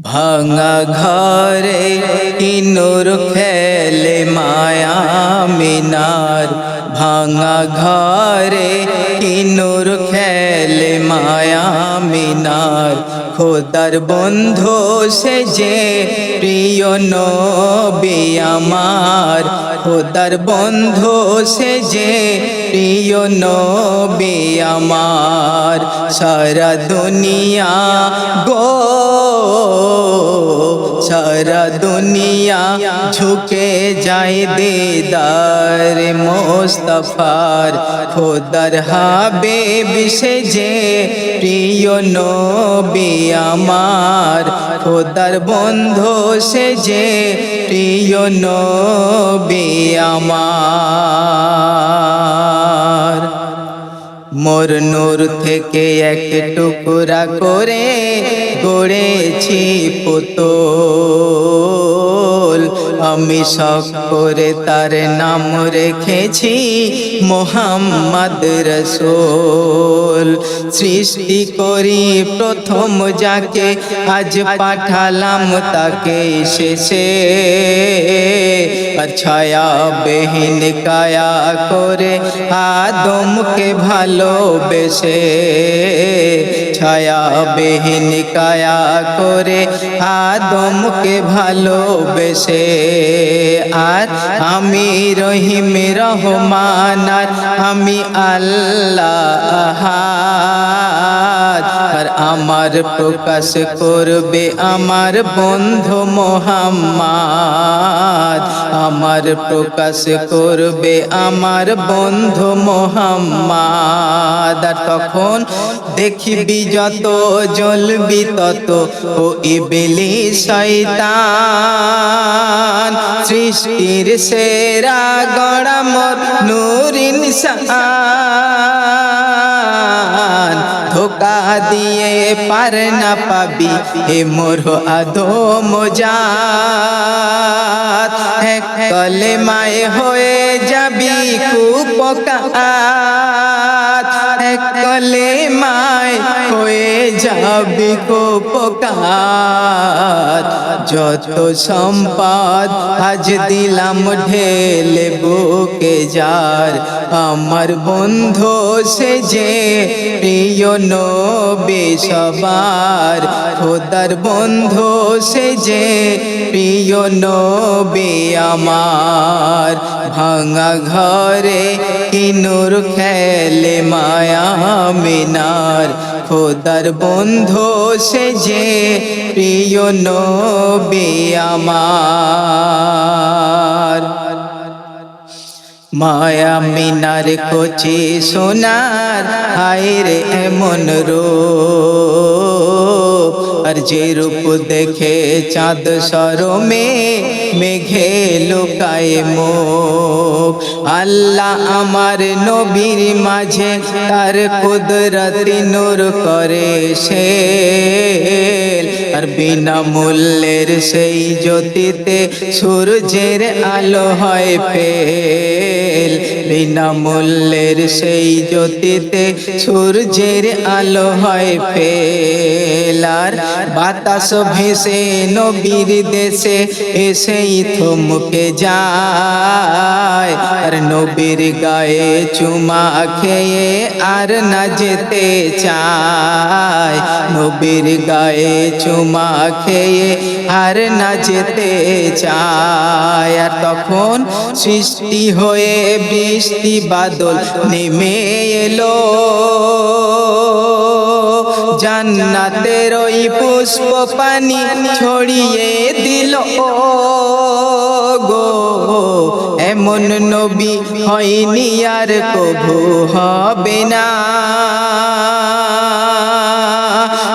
ভাঙা ঘরে কিনুর খেলে মায়া মিনার। ভাঙা ঘরে কিনুর খেলে মায়া মিনার। খোদার বন্ধু সে যে প্রিয় নবী আমার। খোদার বন্ধু সে যে প্রিয় নবী আমার। সারা দুনিয়া গো সারা দুনিয়া ঝুঁকে যায় দিদার মোস্তফার। খোদার হাবে বিশে যে প্রিয় নবী আমার। খোদার বন্ধু সে যে প্রিয় নবী আমার। মোর নূর থেকে এক টুকরা করে গড়েছি পুতুল। আমি শখ করে তার নাম রেখেছি মোহাম্মদ রসুল। সৃষ্টি করি প্রথম যাকে, আজ পাঠালাম তাকে শেষে। ছায়া বেহীন কায়া করে আদমকে ভালোবেসে। ছায়া বেহীন কায়া করে আদমকে ভালোবেসে। আর আমি রহিম রহমান আমি আল্লাহ। আর আমার প্রকাশ করবে আমার বন্ধু মোহাম্মদ। আমার প্রকাশ করবে আমার বন্ধু মোহাম্মদ। আর তখন দেখিবি যত জ্বলবি তত ও ইবেলি শয়তান। সৃষ্টির সেরা গড়া মোর নূরিন সান ধোকা দিয়ে পার না পাবি হে মোর আদো মোজাত এক কলে মায়ে হয়ে যাবি কুপকাত। এক কলে মায় হয়ে যাবি কুপকাত যত সম্পদ আজ দিলাম ঢেলে বুকে যার। আমার বন্ধু সে যে প্রিয় নবী সবার। খোদার বন্ধু সে যে প্রিয় নবী আমার। ভাঙা ঘরে কিনুর খেলে মায়া মিনার। খোদার বন্ধু সে যে প্রিয় নবী আমার। মায়া মিনার কচি সোনার হায়রে এমন রূপ। আর যে রূপ দেখে চাঁদ সরমে মেঘে লুকায় মুখ। আল্লাহ আমার নবীর মাঝে তার কুদরতি নূর করে সে আর বিনা মূল্যের সেই জ্যোতিতে সূর্যের আলো হয় ফেল। বিনা মূল্যের সেই জ্যোতিতে সূর্যের আলো হয় ফেল আর বাতাস ভেসে নবীর দেশে এসেই থমকে যায়। আর নবীর গায়ে চুমা খেয়ে আর না যেতে চায়। নবীর গায়ে চুমা খেয়ে আর না যেতে চায়। আর তখন সৃষ্টি হয়ে বৃষ্টি বাদল নেমে এলো। জান্নাতের ওই পুষ্প পানি ছড়িয়ে দিল। গো এমন নবী হয়নি আর কভু হবে না।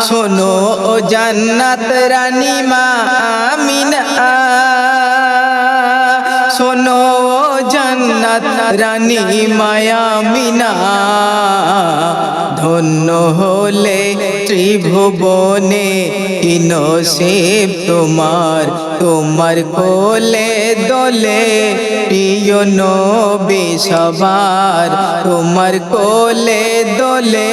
শোনো ও জান্নাত রানী মা আমিনা রানী মায়া মিনা, ধন্য হলে ত্রিভুবনে নসিব তোমার তোমার কোলে দলে প্রিয় নবী সবার, তোমার কোলে দলে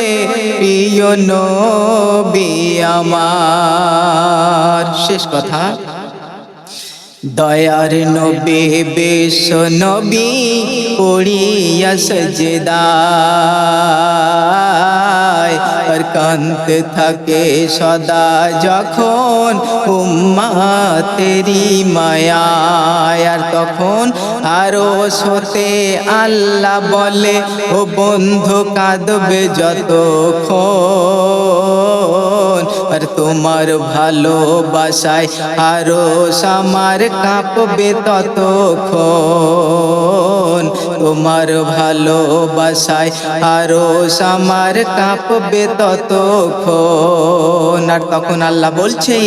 প্রিয় নবী আমার। শেষ কথা। দয়ার নবী বিশ্ব নবী পড়িয়া সজদায়। আর কান্তে থাকে সদা যখন উম্মা তেরি মায়ায়। আর তখন আরও সতে আল্লাহ বলে, ও বন্ধু, কাঁদবে যতক্ষণ আর তোমার ভালোবাসায় আরও সামার কাঁপবে ততক্ষণ। তোমার ভালোবাসায় আরও সামার কাঁপবে ততক্ষণ। আর তখন আল্লাহ বলছে,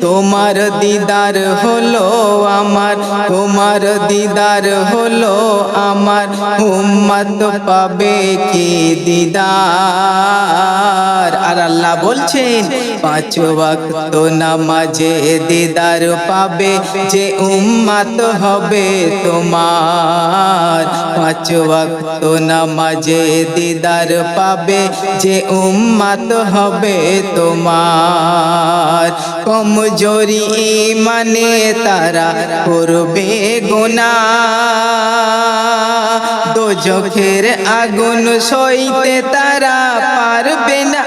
তোমার দিদার হলো আমার, তোমার দিদার হলো আমার, উম্মত পাবে কি দিদার? আর আল্লাহ বলছেন পাঁচ ওয়াক্ত নামাজে দিদার পাবে, যে উম্মত হবে তোমার। পাঁচ ওয়াক্ত নামাজে দিদার পাবে, যে উম্মত হবে তোমার। কমজোরি মানে তারা করবে গোনা দোজখের আগুন সইতে তারা পারবে না।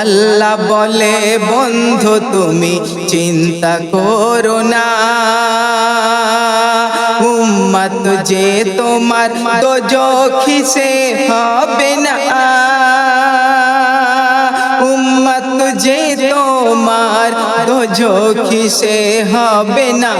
আল্লাহ বলে, বন্ধু, তুমি চিন্তা করো না। উম্মত যে তোমার দোজখি সে হবে না। উম্মত যে তোমার দোজখি সে হবে না।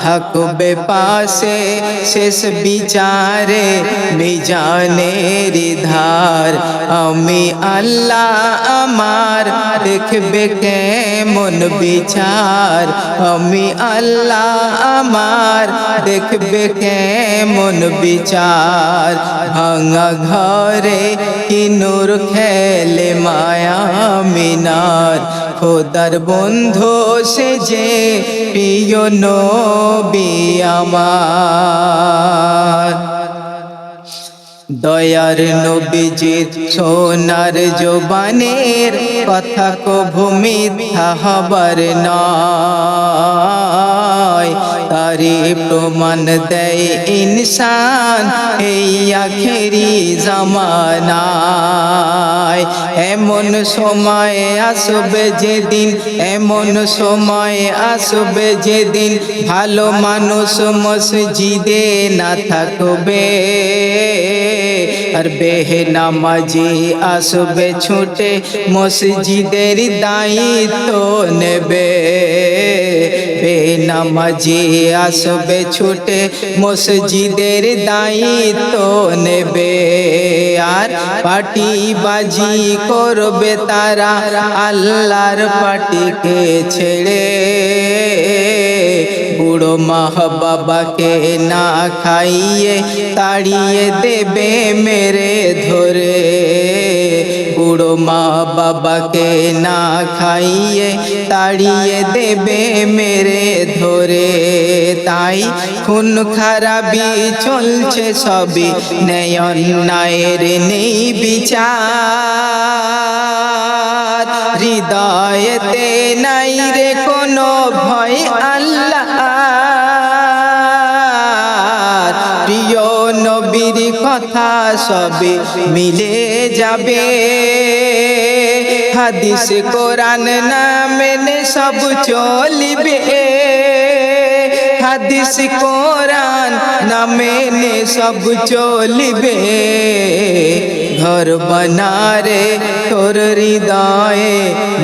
থাকবে পাশে শেষ বিচারে, মিজানের ধার। আমি আল্লাহ আমার দেখবে কেমন বিচার। আমি আল্লাহ আমার দেখবে কেমন বিচার। ভাঙা ঘরে কিনুর খেলে মায়া মিনার। খোদার বন্ধু, সে যে প্রিয় নবী আমার। দয়ার নবীজির সোনার জোবানের কথা কভু মিথ্যা হবার নয়। তারি প্রমাণ দেয় ইনসান, এই আখেরি জামানায়। এমন সময় আসবে যেদিন, এমন সময় আসবে যেদিন, ভালো মানুষ মসজিদে না থাকবে। আর বেহে নামাজি আসবে ছুটে, মসজিদের দায়িত্ব নেবে। বেনামাজি আসবে ছুটে মসজিদের দায়িত্ব নেবে। আর পাটি বাজি করবে তারা আল্লাহর পাটিকে ছেড়ে। বুড়ো মাহ বাবাকে না খাইয়ে তাড়িয়ে দেবে মেরে ধরে। বুড়ো মা বাবাকে না খাইয়ে তাড়িয়ে দেবে মেরে ধরে। তাই খুন খারাপি চলছে সবই নয়ন নায়ের নেই বিচার। হৃদয়েতে নাই রে কোনো ভয় কথা সবে মিলে যাবে। হাদিস কোরআন না মেনে সব চলিবে। হাদিস কোরআন না মেনে সব চলিবে ঘর বনারে তোর হৃদয়ে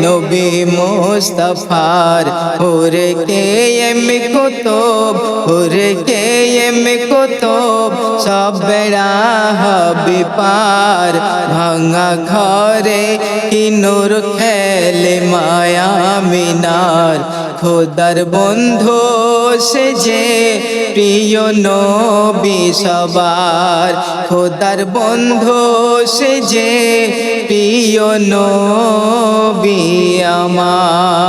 নবী মোস্তফার ওরে কে এম কুতুব ওরে কে এম কুতুব সব বেড়া হবে পার ভাঙা ঘরে কি নূর খেলে মায়া মিনার খোদার বন্ধু সে যে প্রিয় নবী সবার খোদার বন্ধু সে যে প্রিয় নবী আমার।